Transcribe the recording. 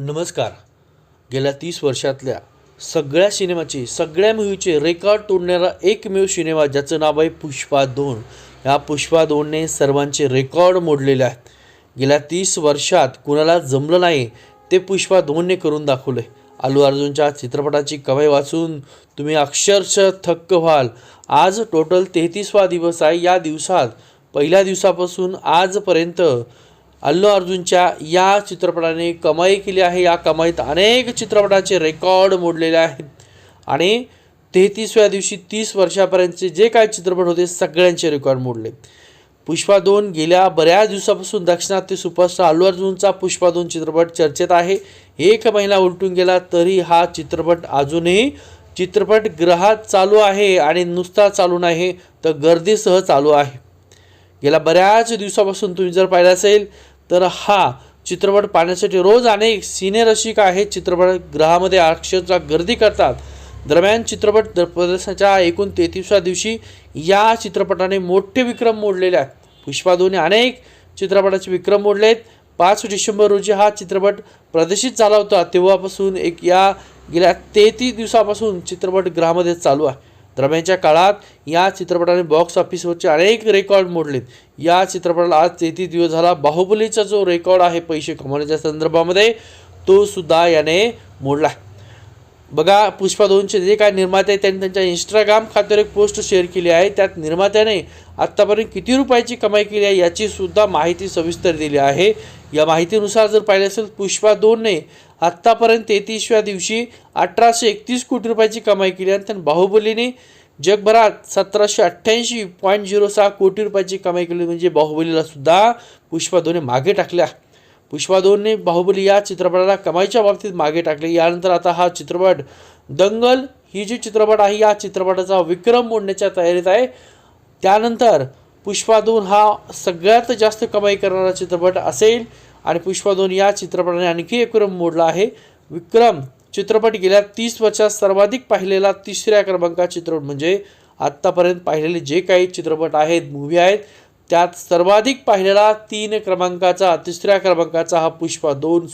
नमस्कार. गेल्या तीस वर्षातल्या सगळ्या सिनेमाचे सगळ्या मूवीचे रेकॉर्ड तोडणारा एकमेव सिनेमा ज्याचं नाव आहे पुष्पा दोन. या पुष्पा दोनने सर्वांचे रेकॉर्ड मोडलेले आहेत. गेल्या तीस वर्षात कुणाला जमलं नाही ते पुष्पा दोनने करून दाखवले अल्लू अर्जुनच्या चित्रपटाची कवाई वाचून तुम्ही अक्षरशः थक्क व्हाल. आज टोटल तेहतीसवा दिवस आहे या दिवसात. पहिल्या दिवसापासून आजपर्यंत अल्लू अर्जुनच्या या चित्रपटाने कमाई केली आहे. या कमाईत अनेक चित्रपटाचे रेकॉर्ड मोडलेले आहेत. आणि तेहतीसव्या दिवशी तीस वर्षापर्यंतचे जे काय चित्रपट होते सगळ्यांचे रेकॉर्ड मोडले. पुष्पा दोन गेल्या बऱ्याच दिवसापासून दक्षिणात्य सुपरस्टार अल्लू अर्जुनचा पुष्पा दोन चित्रपट चर्चेत आहे. एक महिना उलटून गेला तरी हा चित्रपट अजूनही चित्रपटगृहात चालू आहे आणि नुसता चालू नाही तर गर्दीसह चालू आहे. गेल्या बऱ्याच दिवसापासून तुम्ही जर पाहिलं असेल तर हा चित्रपट पाहण्यासाठी रोज अनेक सिनेरसिक आहेत. चित्रपटगृहामध्ये अक्षरशः गर्दी करतात. दरम्यान चित्रपट द- प्रदर्शनाच्या एकूण तेहतीसव्या दिवशी या चित्रपटाने मोठे विक्रम मोडलेले आहेत. पुष्पा दोन्ही अनेक चित्रपटाचे विक्रम मोडले आहेत पाच डिसेंबर रोजी हा चित्रपट प्रदर्शित झाला होता. तेव्हापासून एक या गेल्या तेहतीस दिवसापासून चित्रपटगृहामध्ये चालू आहे. दरम्यानच्या काळात या चित्रपटाने बॉक्स ऑफिसवरचे अनेक रेकॉर्ड मोडलेत. या चित्रपटाला आज तेहतीस दिवस झाला. बाहुबलीचा जो रेकॉर्ड आहे पैसे कमवण्याच्या संदर्भामध्ये तो सुद्धा याने मोडला. बघा पुष्पा दोनचे जे काय निर्माते आहेत त्यांनी त्यांच्या इंस्टाग्राम खात्यावर एक पोस्ट शेअर केली आहे. त्यात निर्मात्याने आत्तापर्यंत किती रुपयाची कमाई केली आहे याची सुद्धा माहिती सविस्तर दिली आहे. या माहितीनुसार जर पाहिलं असेल पुष्पा दोनने आत्तापर्यंत तेहतीसव्या दिवशी अठराशे एकतीस कोटी रुपयाची कमाई केली आणि त्यांनी बाहुबलीने जगभरात सतराशे अठ्ठ्याऐंशी पॉईंट झिरो सहा कोटी रुपयाची कमाई केली. म्हणजे बाहुबलीला सुद्धा पुष्पा दोनने मागे टाकल्या. पुष्पा दोनने बाहुबली या चित्रपटाला कमाईच्या बाबतीत मागे टाकले. यानंतर आता हा चित्रपट दंगल ही जी चित्रपट आहे या चित्रपटाचा विक्रम मोडण्याच्या तयारीत आहे. त्यानंतर पुष्पा दोन हा सगळ्यात जास्त कमाई करणारा चित्रपट असेल. आणि पुष्पा दोन या चित्रपटाने आणखी एक क्रम मोडला आहे. विक्रम चित्रपट गेल्या तीस वर्षात सर्वाधिक पाहिलेला तिसऱ्या क्रमांकाचा चित्रपट म्हणजे आत्तापर्यंत पाहिलेले जे काही चित्रपट आहेत मूवी आहेत त्यात सर्वाधिक पाहिलेला तीन क्रमांकाचा तिसऱ्या क्रमांकाचा हा पुष्पा दोन